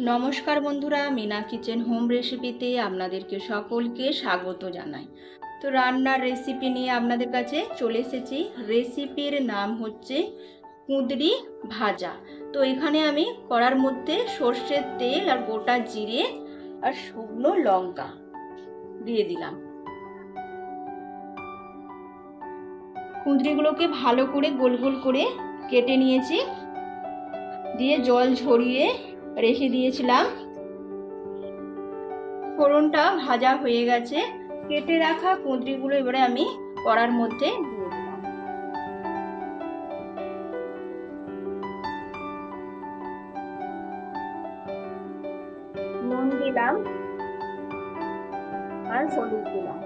নমস্কার বন্ধুরা, Mina kitchen home রেসিপিতে আপনাদেরকে সকলকে স্বাগত জানাই। তো রান্নার রেসিপি নিয়ে আপনাদের কাছে চলে এসেছি। রেসিপির নাম হচ্ছে কুঁদরি ভাজা। তো এখানে আমি কড়ার মধ্যে সর্ষের তেল আর গোটা জিরে আর শুকনো লঙ্কা দিয়ে দিলাম। কুঁদরিগুলোকে ভালো করে গোল গোল করে কেটে নিয়েছি। দিয়ে জল ঝরিয়ে রেখে দিয়েছিলাম। ফোড়নটা ভাজা হয়ে গেছে। কেটে রাখা কুঁদরিগুলো এবারে আমি কড়ার মধ্যে নুন দিলাম আর হলুদ দিলাম।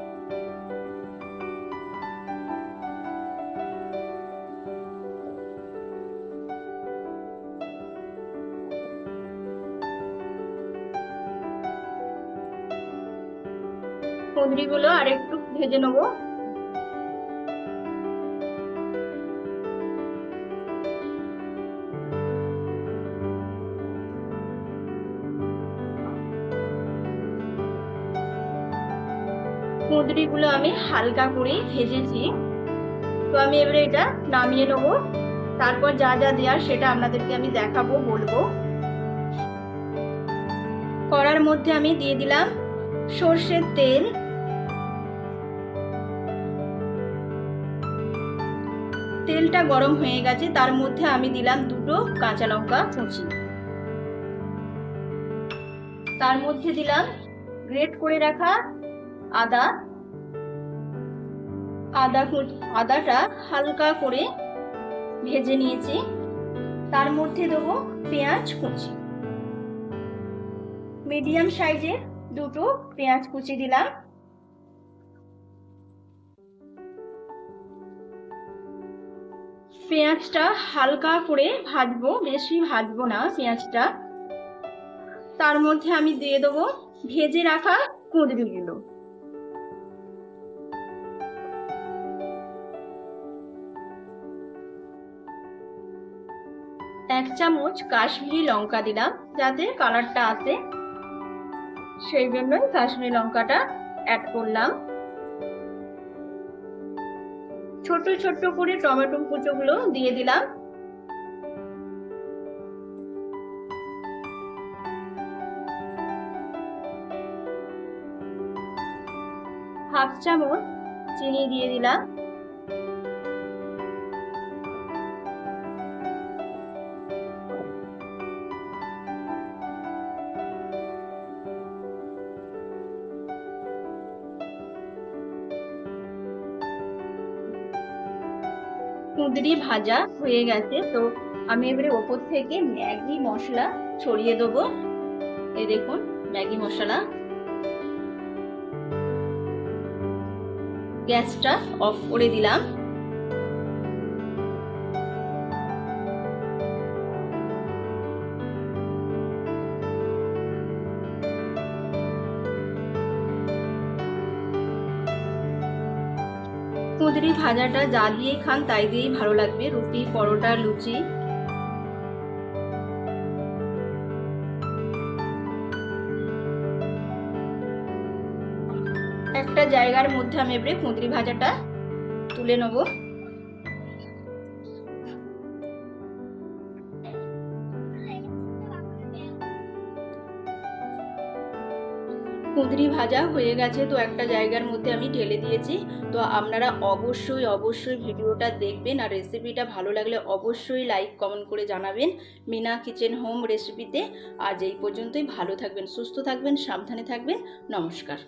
কুঁদরিগুলো আর একটু ভেজে নেব। কুঁদরিগুলো আমি হালকা করে ভেজেছি। তো আমি এবারে এটা নামিয়ে নেব। তারপর যা যা দেওয়ার সেটা আপনাদেরকে আমি দেখাবো, বলব। কড়ার মধ্যে আমি দিয়ে দিলাম সর্ষের তেল তেলটা গরম হয়ে গেছে, তার মধ্যে আমি দিলাম দুটো কাঁচা লঙ্কা কুচি। তার মধ্যে দিলাম গ্রেট করে রাখা আদা। আদা আদাটা হালকা করে ভেজে নিয়েছি। তার মধ্যে দেবো পেঁয়াজ কুচি। মিডিয়াম সাইজের দুটো পেঁয়াজ কুচি দিলাম। পেঁয়াজটা হালকা করে ভাজবো, বেশি ভাজবো না পেঁয়াজটা। তার মধ্যে আমি দিয়ে দেবো ভেজে রাখা কুঁদরিগুলো। এক চামচ কাশ্মীরি লঙ্কা দিলাম, যাতে কালারটা আসে। সেই জন্যই কাশ্মীরি লঙ্কাটা অ্যাড করলাম। ছোট ছোট করে টমেটো কুচোগুলো দিয়ে দিলাম। হাফ চামচ চিনি দিয়ে দিলাম। কুঁদরি ভাজা হয়ে গেছে। তো আমি এবারে ওপর থেকে ম্যাগি মশলা ছড়িয়ে দেবো। এই দেখুন, ম্যাগি মশলা। গ্যাসটা অফ করে দিলাম। কুঁদরি ভাজাটা যা দিয়ে খান, তাই দিয়েই ভালো লাগবে। রুটি, পরোটা, লুচি। একটা জায়গার মধ্যে আমি এবারে কুঁদরি ভাজাটা তুলে নেব। কুঁদরি ভাজা হয়ে গেছে, তো একটা জায়গার মধ্যে আমি ঢেলে দিয়েছি। তো আপনারা অবশ্যই অবশ্যই ভিডিওটা দেখবেন আর রেসিপিটা ভালো লাগলে অবশ্যই লাইক কমেন্ট করে জানাবেন মিনা কিচেন হোম রেসিপিতে আজ এই পর্যন্তই, ভালো থাকবেন, সুস্থ থাকবেন, সাবধানে থাকবেন, নমস্কার।